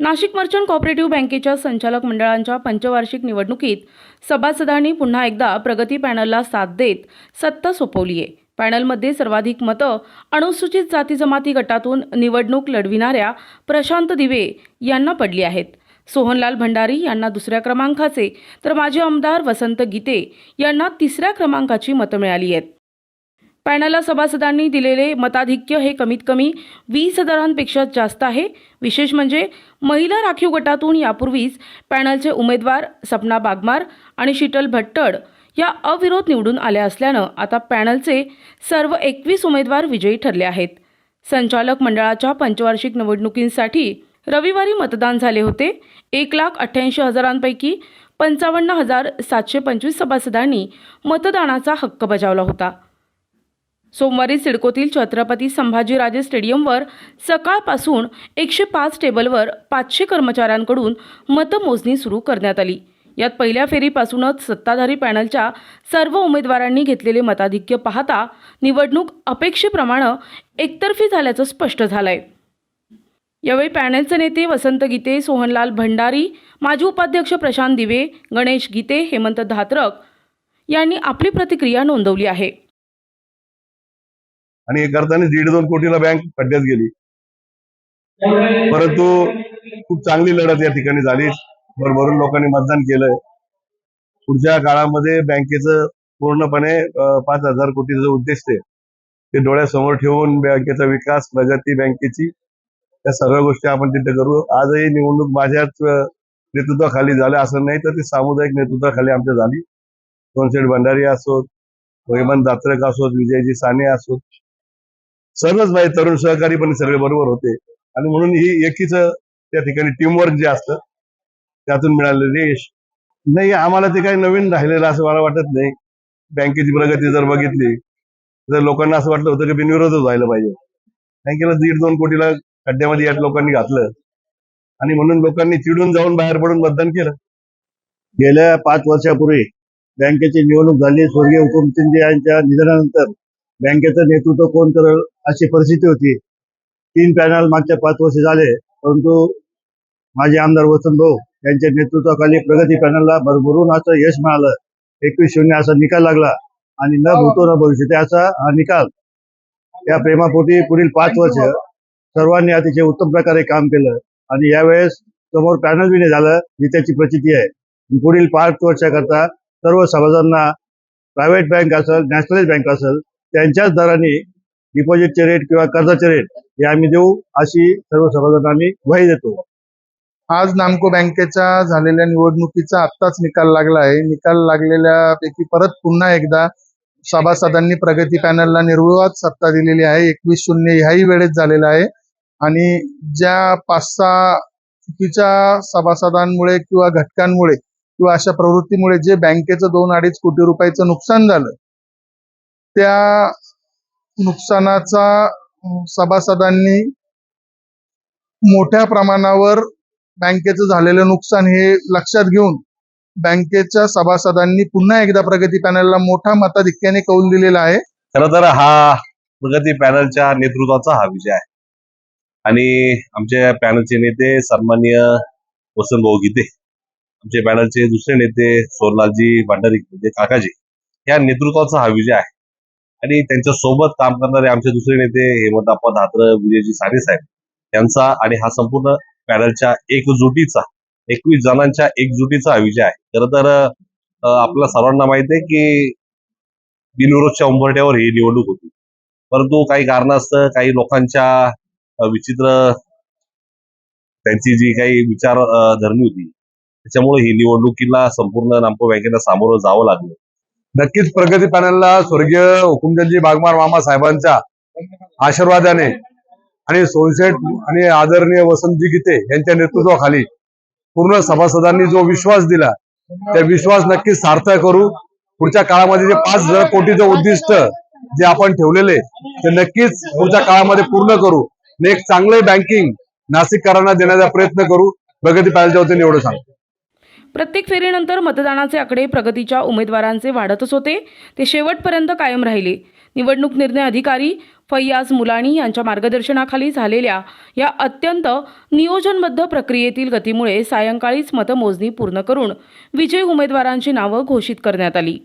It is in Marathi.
नाशिक मर्चंट कॉपरेटिव्ह बँकेच्या संचालक मंडळांच्या पंचवार्षिक निवडणुकीत सभासदांनी पुन्हा एकदा प्रगती पॅनलला साथ देत सत्ता सोपवली आहे. पॅनलमध्ये सर्वाधिक मतं अनुसूचित जाती जमाती गटातून निवडणूक लढविणाऱ्या प्रशांत दिवे यांना पडली आहेत. सोहनलाल भंडारी यांना दुसऱ्या क्रमांकाचे तर माजी आमदार वसंत गीते यांना तिसऱ्या क्रमांकाची मतं मिळाली आहेत. पॅनलला सभासदांनी दिलेले मताधिक्य हे कमीत कमी वीस हजारांपेक्षा जास्त आहे. विशेष म्हणजे महिला राखीव गटातून यापूर्वीच पॅनलचे उमेदवार सपना बागमार आणि शीतल भट्टड या अविरोध निवडून आल्या असल्यानं आता पॅनलचे सर्व एकवीस उमेदवार विजयी ठरले आहेत. संचालक मंडळाच्या पंचवार्षिक निवडणुकींसाठी रविवारी मतदान झाले होते. एक लाख अठ्ठ्याऐंशी हजारांपैकी पंचावन्न हजार सातशे पंचवीस सभासदांनी मतदानाचा हक्क बजावला होता. सोमवारी सिडकोतील छत्रपती संभाजीराजे स्टेडियमवर सकाळपासून एकशे पाच टेबलवर पाचशे कर्मचाऱ्यांकडून मतमोजणी सुरू करण्यात आली. यात पहिल्या फेरीपासूनच सत्ताधारी पॅनलच्या सर्व उमेदवारांनी घेतलेले मताधिक्य पाहता निवडणूक अपेक्षेप्रमाणे एकतर्फी झाल्याचं स्पष्ट झालंय. यावेळी पॅनलचे नेते वसंत गीते सोहनलाल भंडारी माजी उपाध्यक्ष प्रशांत दिवे गणेश गीते हेमंत धात्रक यांनी आपली प्रतिक्रिया नोंदवली आहे. आणि हे करताना दीड दोन कोटीला बँक खड्ड्यात गेली. परंतु खूप चांगली लढत या ठिकाणी झाली. भरभरून लोकांनी मतदान केलंय. पुढच्या काळामध्ये बँकेचं पूर्णपणे पाच हजार कोटीचं उद्देश उद्दिष्ट आहे ते डोळ्यासमोर ठेवून बँकेचा विकास प्रगती बँकेची या सर्व गोष्टी आपण तिथे करू. आजही निवडणूक माझ्याच नेतृत्वाखाली झालं. असं नाही तर ती सामुदायिक नेतृत्वाखाली आमच्या झाली. सोनशेठ भंडारी असोत वैमन दात्रक असोत विजयजी साने असोत सर्वच माझे तरुण सहकारी पण सगळे बरोबर होते. आणि म्हणून ही एकीच त्या ठिकाणी टीमवर्क जे असतं त्यातून मिळालेलं यश. नाही आम्हाला ते काही नवीन राहिलेलं असं मला वाटत नाही. बँकेची प्रगती जर बघितली तर लोकांना असं वाटलं होतं की बिनविरोधच व्हायला पाहिजे. बँकेला दीड दोन कोटीला खड्ड्यामध्ये या लोकांनी घातलं. आणि म्हणून लोकांनी चिडून जाऊन बाहेर पडून मतदान केलं. गेल्या पाच वर्षापूर्वी बँकेची निवडणूक झाली. स्वर्गीय हुकुमसिंग यांच्या निधनानंतर बँकेचं नेतृत्व कोण करेल अशी परिस्थिती होती. तीन पॅनल मागच्या पाच वर्ष झाले परंतु माजी आमदार वसंत भाऊ यांच्या नेतृत्वाखाली प्रगती पॅनलला भरभरून असं यश मिळालं. एकवीस शून्य असा निकाल लागला आणि न भूतो न भविष्य असा हा निकाल. या प्रेमापोटी पुढील पाच वर्ष सर्वांनी अतिशय उत्तम प्रकारे काम केलं आणि यावेळेस समोर पॅनल बी नाही झालं ही त्याची प्रचिती आहे. पुढील पाच वर्षाकरता सर्व समाजांना प्रायव्हेट बँक असेल नॅशनलाइज बँक असेल त्यांच्याच दराने डिपॉझिटचे रेट किंवा कर्जाचे रेट हे आम्ही देऊ अशी सर्व सभासदांना आम्ही ग्वाही देतो. आज नामको बँकेच्या झालेल्या निवडणुकीचा आत्ताच निकाल लागला आहे. निकाल लागलेल्यापैकी परत पुन्हा एकदा सभासदांनी प्रगती पॅनलला निर्विवाद सत्ता दिलेली आहे. एकवीस शून्य ह्याही वेळेत झालेला आहे. आणि ज्या पाच सहा चुकीच्या सभासदांमुळे किंवा घटकांमुळे किंवा अशा प्रवृत्तीमुळे जे बँकेचं दोन अडीच कोटी रुपयाचं नुकसान झालं त्या नुकसानाचा सभासदांनी मोठ्या प्रमाणावर बँकेचं झालेलं नुकसान हे लक्षात घेऊन बँकेच्या सभासदांनी पुन्हा एकदा प्रगती पॅनलला मोठा मताधिक्याने कौल दिलेला आहे. खरं तर हा प्रगती पॅनलच्या नेतृत्वाचा हा विजय आहे. आणि आमच्या पॅनलचे नेते सन्मान्य वसंत भाऊ गीते आमचे पॅनलचे दुसरे नेते सोनलालजी भंडारी म्हणजे काकाजी या नेतृत्वाचा हा विजय आहे. आणि त्यांच्यासोबत काम करणारे आमचे दुसरे नेते हेमंतप्पा धात्र विजयजी साने साहेब यांचा आणि हा संपूर्ण पॅनलच्या एकजुटीचा एकवीस जणांच्या एकजुटीचा हा विजय आहे. खरं तर आपल्या सर्वांना माहिती आहे की बिनविरोधच्या उंबरट्यावर ही निवडणूक होती. परंतु काही कारणास्तव काही लोकांच्या विचित्र त्यांची जी काही विचार होती त्याच्यामुळे ही निवडणुकीला संपूर्ण नामको बँकेला सामोरं जावं लागलं. नक्कीच प्रगती पॅनलला स्वर्गीय हुकुमचंदजी बागमार मामा साहेबांच्या आशीर्वादाने आणि सोनसेठ आणि आदरणीय वसंतजी गीते यांच्या नेतृत्वाखाली पूर्ण सभासदांनी जो विश्वास दिला त्या विश्वास नक्कीच सार्थक करू. पुढच्या काळामध्ये जे पाच हजार कोटीचं उद्दिष्ट जे आपण ठेवलेले ते नक्कीच पुढच्या काळामध्ये पूर्ण करू आणि एक चांगले बँकिंग नाशिककरांना देण्याचा प्रयत्न करू. प्रगती पॅनलच्या वतीने एवढं सांगतो. प्रत्येक फेरीनंतर मतदानाचे आकडे प्रगतीच्या उमेदवारांचे वाढतच होते. ते शेवटपर्यंत कायम राहिले. निवडणूक निर्णय अधिकारी फैयाज मुलाणी यांच्या मार्गदर्शनाखाली झालेल्या या अत्यंत नियोजनबद्ध प्रक्रियेतील गतीमुळे सायंकाळीच मतमोजणी पूर्ण करून विजयी उमेदवारांची नावं घोषित करण्यात आली.